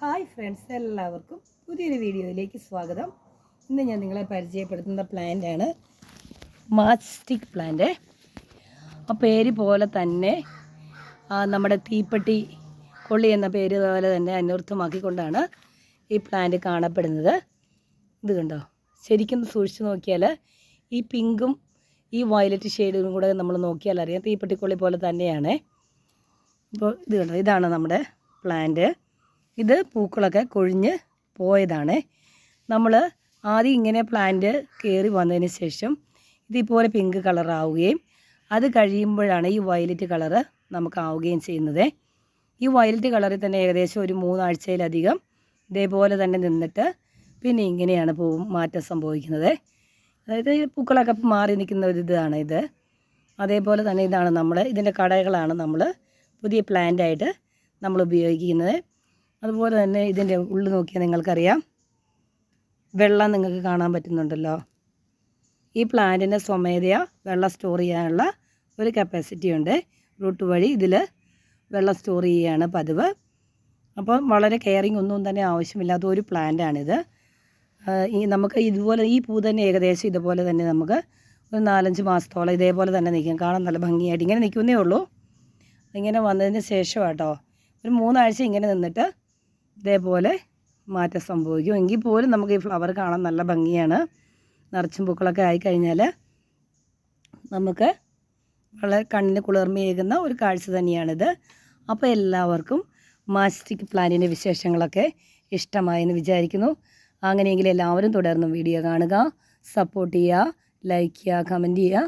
Hi friends എല്ലാവർക്കും പുതിയൊരു വീഡിയോയിലേക്ക് സ്വാഗതം. ഇന്ന് ഞാൻ നിങ്ങളെ പരിചയപ്പെടുത്തുന്ന പ്ലാന്റാണ് മാസ്റ്റിക് പ്ലാന്റ് ആ പേര് പോലെ തന്നെ നമ്മുടെ തീപ്പെട്ടി കൊള്ളി എന്ന പേര് പോലെ തന്നെ അന്വർത്ഥമാക്കിക്കൊണ്ടാണ് ഈ പ്ലാന്റ് കാണപ്പെടുന്നത്. ഇത് കണ്ടോ? ശരിക്കും സൂക്ഷിച്ച് നോക്കിയാൽ ഈ പിങ്കും ഈ വയലറ്റ് ഷെയ്ഡും കൂടെ നമ്മൾ നോക്കിയാൽ അറിയാം തീപ്പെട്ടിക്കൊള്ളി പോലെ തന്നെയാണ്. ഇപ്പോൾ ഇത് കണ്ടോ? ഇതാണ് നമ്മുടെ പ്ലാന്റ് ഇത് പൂക്കളൊക്കെ കൊഴിഞ്ഞ് പോയതാണ്. നമ്മൾ ആദ്യം ഇങ്ങനെ പ്ലാന്റ് കയറി വന്നതിന് ശേഷം ഇതിപ്പോലെ പിങ്ക് കളറാവുകയും അത് കഴിയുമ്പോഴാണ് ഈ വയലറ്റ് കളറ് നമുക്കാവുകയും ചെയ്യുന്നത്. ഈ വയലറ്റ് കളറിൽ തന്നെ ഏകദേശം ഒരു മൂന്നാഴ്ചയിലധികം ഇതേപോലെ തന്നെ നിന്നിട്ട് പിന്നെ ഇങ്ങനെയാണ് പൂ മാറ്റം സംഭവിക്കുന്നത്. അതായത് പൂക്കളൊക്കെ മാറി നിൽക്കുന്ന ഒരു ഇതാണ് ഇത്. അതേപോലെ തന്നെ ഇതാണ് നമ്മൾ ഇതിന്റെ കടകളാണ് നമ്മൾ പുതിയ പ്ലാന്റായിട്ട് നമ്മൾ ഉപയോഗിക്കുന്നത്. അതുപോലെ തന്നെ ഇതിന്റെ ഉള്ളിൽ നോക്കിയാൽ നിങ്ങൾക്കറിയാം. വെള്ളം നിങ്ങൾക്ക് കാണാൻ പറ്റുന്നുണ്ടല്ലോ. ഈ പ്ലാന്റിന് സ്വമേധയാ വെള്ളം സ്റ്റോർ ചെയ്യാനുള്ള ഒരു കപ്പാസിറ്റി ഉണ്ട്. റൂട്ട് വഴി ഇതിൽ വെള്ളം സ്റ്റോർ ചെയ്യുകയാണ് പതിവ്. അപ്പം വളരെ കെയറിങ് ഒന്നും തന്നെ ആവശ്യമില്ലാത്ത ഒരു പ്ലാന്റാണിത് ഈ നമുക്ക് ഇതുപോലെ ഈ പൂ തന്നെ ഏകദേശം ഇതുപോലെ തന്നെ നമുക്ക് ഒരു നാലഞ്ച് മാസത്തോളം ഇതേപോലെ തന്നെ നിൽക്കും. കാണാൻ നല്ല ഭംഗിയായിട്ട് ഇങ്ങനെ നിൽക്കുന്നേ ഉള്ളൂ. ഇങ്ങനെ വന്നതിന് ശേഷം കേട്ടോ ഒരു മൂന്നാഴ്ച ഇങ്ങനെ നിന്നിട്ട് ഇതേപോലെ മാറ്റം സംഭവിക്കും. എങ്കിൽ പോലും നമുക്ക് ഈ ഫ്ലവർ കാണാൻ നല്ല ഭംഗിയാണ്. നിറച്ചും പൂക്കളൊക്കെ ആയിക്കഴിഞ്ഞാൽ നമുക്ക് വളരെ കണ്ണിന് കുളിർമയേകുന്ന ഒരു കാഴ്ച തന്നെയാണിത്. അപ്പോൾ എല്ലാവർക്കും മാസ്റ്റിക് പ്ലാന്റിന്റെ വിശേഷങ്ങളൊക്കെ ഇഷ്ടമായെന്ന് വിചാരിക്കുന്നു. അങ്ങനെയെങ്കിൽ എല്ലാവരും തുടർന്നും വീഡിയോ കാണുക സപ്പോർട്ട് ചെയ്യുക ലൈക്ക് ചെയ്യുക കമന്റ് ചെയ്യുക.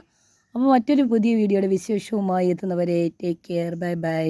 അപ്പോൾ മറ്റൊരു പുതിയ വീഡിയോയുടെ വിശേഷവുമായി എത്തുന്നവരെ ടേക്ക് കെയർ ബൈ ബൈ